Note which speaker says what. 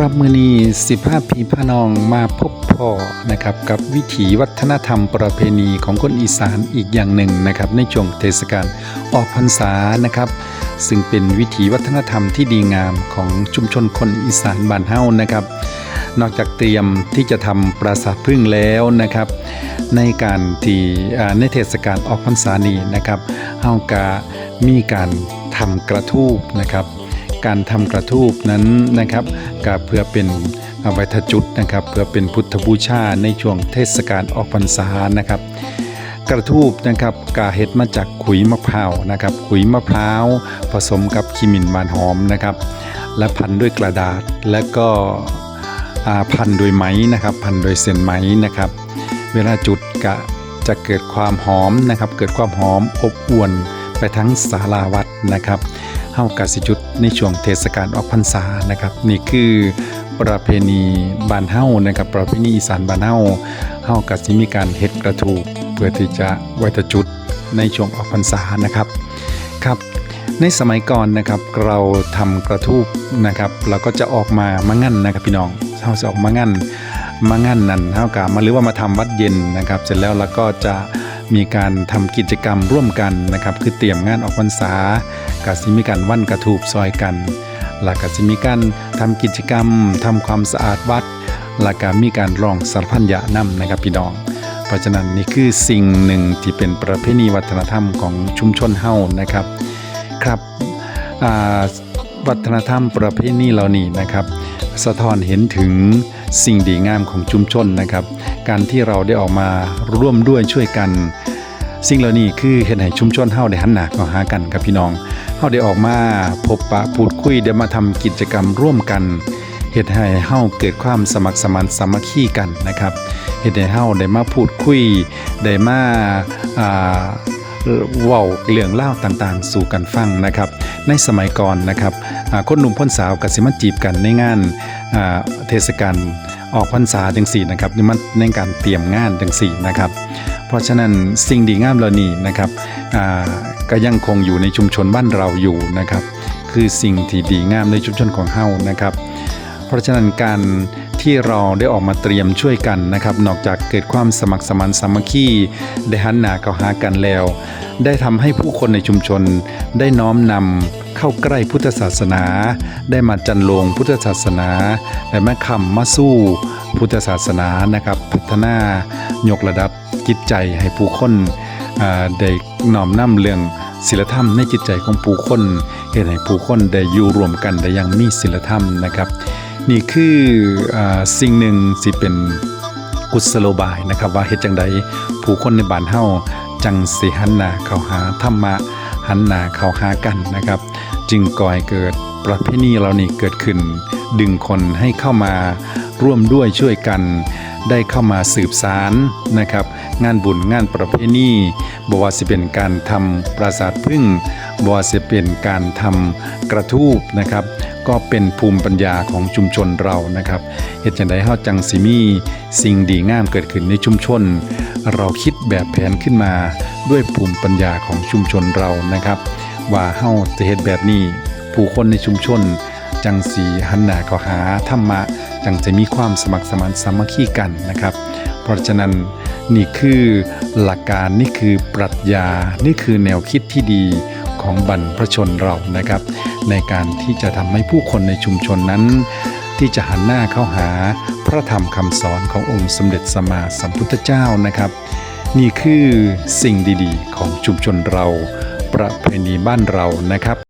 Speaker 1: ครับมือนี้สิภาพพีพนองมาพบพ่อนะครับกับวิถีวัฒนธรรมประเพณีของคนอีสานอีกอย่างหนึ่งนะครับในช่วงเทศกาลออกพรรษานะครับ ซึ่งเป็นวิถีวัฒนธรรมที่ดีงามของชุมชนคนอีสานบ้านเฮานะครับ นอกจากเตรียมที่จะทำปราสาทพึ่งแล้วนะครับ ในการที่ในเทศกาลออกพรรษานี้นะครับเฮากะมีการทำกระทูบนะครับ การทำกระทูบนั้นนะครับก็เพื่อเป็นเอาไว้ทจุดนะครับ เพื่อเป็นพุทธบูชาในช่วงเทศกาลออกพรรษานะครับ กระทูบนะครับกาเห็ดมาจากขุยมะพร้าวนะครับ ขุยมะพร้าวผสมกับขีมินหวานหอมนะครับ และพันด้วยกระดาษและก็พันด้วยไหมนะครับ พันด้วยเส้นไหมนะครับ เวลาจุดกะจะเกิดความหอมนะครับ เกิดความหอมอบอวนไปทั้งศาลาวัดนะครับเฮากะสิจุด ในช่วงเทศกาลออกพรรษานะครับ นี่คือประเพณีบานเฮานะครับ ประเพณีอีสานบานเฮาเฮากะสิมีการเฮ็ดกระทูเพื่อที่จะไว้ตะจุดในช่วงออกพรรษานะครับครับ ในสมัยก่อนนะครับเราทำกระทูบนะครับเราก็จะออกมามางั้นนะครับพี่น้องเราจะออกมางั้นมางั้นนั่นเท่ากับมาหรือว่ามาทำวัดเย็นนะครับ เสร็จแล้วเราก็จะ มีการทำกิจกรรมร่วมกันนะครับคือเตรียมงานออกพรรษากสิมีการวันกระทูบซอยกันแล้วก็จะมีการทำกิจกรรมทำความสะอาดวัดแล้วก็มีการร้องสารพันยะนำนะครับพี่น้อง เพราะฉะนั้นนี่คือสิ่งหนึ่งที่เป็นประเพณีวัฒนธรรมของชุมชนเฮานะครับครับวัฒนธรรมประเพณีเหล่านี้นะครับ สะท้อนเห็นถึงสิ่งดีงามของชุมชนนะครับ การที่เราได้ออกมาร่วมด้วยช่วยกัน สิ่งเหล่านี้คือเห็นให้ชุมชนเฮาได้หันหน้าเข้าหากันครับพี่น้องเฮาได้ออกมาพบปะพูดคุยได้มาทำกิจกรรมร่วมกันเฮ็ดให้เฮาเกิดความสมัครสมานสามัคคีกันนะครับเฮ็ดให้เฮาได้มาพูดคุยได้มาอ่า เว้าเรื่องเล่าต่างๆ สู่กันฟังนะครับ ในสมัยก่อนนะครับคนหนุ่มพ้นสาวกับสิมาจีบกันในงานเทศกาลออกพรรษาจังสี่นะครับนี่มันในการเตรียมงานจังสี่นะครับ เพราะฉะนั้นสิ่งดีงามเหล่านี้นะครับก็ยังคงอยู่ในชุมชนบ้านเราอยู่นะครับ คือสิ่งที่ดีงามในชุมชนของเฮานะครับ เพราะฉะนั้นการที่เราได้ออกมาเตรียมช่วยกันนะครับ นอกจากเกิดความสมัครสมานสามัคคีได้หันหน้าเข้าหากันแล้ว ได้ทำให้ผู้คนในชุมชน ได้น้อมนำเข้าใกล้พุทธศาสนา ได้มาจันลงพุทธศาสนาได้มาคำมาสู้พุทธศาสนานะครับ พัฒนายกระดับจิตใจให้ผู้คนได้น้อมนำเรื่องศีลธรรมในจิตใจของผู้คนเห็นให้ผู้คนได้อยู่รวมกันได้ยังมีศีลธรรมนะครับ นี่คืออสิ่งหนึ่งสิเป็นกุศโลบายนะครับ ว่าเฮ็ดจังใดผู้คนในบ้านเฮาจังสิหันหน้าเข้าหาธรรมะหันหน้าเข้าหากันนะครับ จึงก่อให้เกิดประเพณีเหล่านี้เกิดขึ้น ดึงคนให้เข้ามาร่วมด้วยช่วยกัน ได้เข้ามาสืบสารนะครับ งานบุญงานประเพณีบว่าสิเป็นการทำปราสาทพึ่งบว่าสิเป็นการทำกระทูบนะครับ ก็เป็นภูมิปัญญาของชุมชนเรานะครับเหตุจังใดเฮาจังสิมีสิ่งดีงามเกิดขึ้นในชุมชน เราคิดแบบแผนขึ้นมา ด้วยภูมิปัญญาของชุมชนเรานะครับ ว่าเฮาจะเฮ็ดแบบนี้ ผู้คนในชุมชน จังสีหันหน้าเข้าหาธรรมะ จังจะมีความสมัครสมานสามัคคีกันนะครับ เพราะฉะนั้นนี่คือหลักการนี่คือปรัชญานี่คือแนวคิดที่ดี ของบรรพชนเรานะครับ ในการที่จะทำให้ผู้คนในชุมชนนั้น ที่จะหันหน้าเข้าหาพระธรรมคำสอนขององค์สมเด็จสมมาสัมพุทธเจ้านะครับ นี่คือสิ่งดีๆ ของชุมชนเรา ประเพณีบ้านเรานะครับ